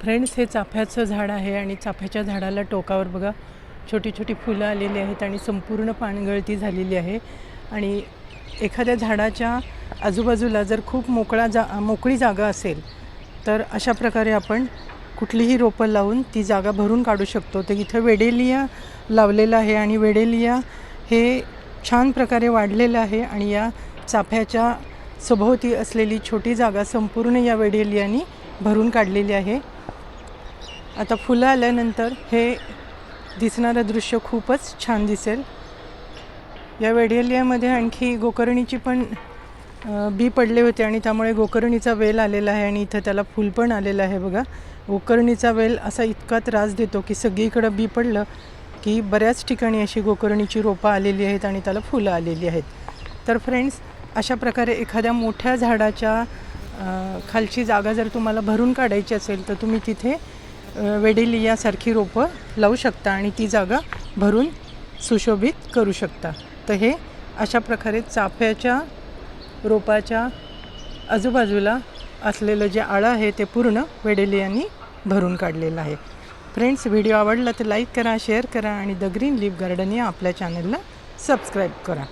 Friends हे चाफ्याचं झाड आहे आणि चाफ्याच्या झाडाला टोकावर बघा छोटी छोटी फुलं आलेली आहेत आणि संपूर्ण पानगळती झालेली आहे. आणि एखाद्या झाडाच्या आजूबाजूला जर खूप मोकळा जा मोकळी जागा असेल तर अशा प्रकारे आपण कुठलीही रोपं लावून ती जागा भरून काढू शकतो. तर इथं वेडेलिया लावलेलं आहे आणि वेडेलिया हे छान प्रकारे वाढलेलं आहे आणि या चाफ्याच्या सभोवती असलेली छोटी जागा संपूर्ण या वेडेलियानी भरून काढलेली आहे. आता फुलं आल्यानंतर हे दिसणारं दृश्य खूपच छान दिसेल. या वेडेलियामध्ये आणखी गोकर्णीची पण बी पडले होते आणि त्यामुळे गोकर्णीचा वेल आलेला आहे आणि इथं त्याला फूल पण आलेलं आहे बघा. गोकर्णीचा वेल असा इतका त्रास देतो की सगळीकडं बी पडलं की बऱ्याच ठिकाणी अशी गोकर्णीची रोपं आलेली आहेत आणि त्याला फुलं आलेली आहेत. तर फ्रेंड्स अशा प्रकारे एखाद्या मोठ्या झाडाच्या खालची जागा जर तुम्हाला भरून काढायची असेल तर तुम्ही तिथे वेडेली वेडेलियासारखी रोपं लावू शकता आणि ती जागा भरून सुशोभित करू शकता. तर हे अशा प्रकारे चाफ्याच्या रोपाच्या आजूबाजूला असलेलं जे आळं आहे ते पूर्ण वेडेलियांनी भरून काढलेलं आहे. फ्रेंड्स व्हिडिओ आवडला तर लाईक करा शेअर करा आणि द ग्रीन लिफ गार्डन या आपल्या चॅनलला सबस्क्राईब करा.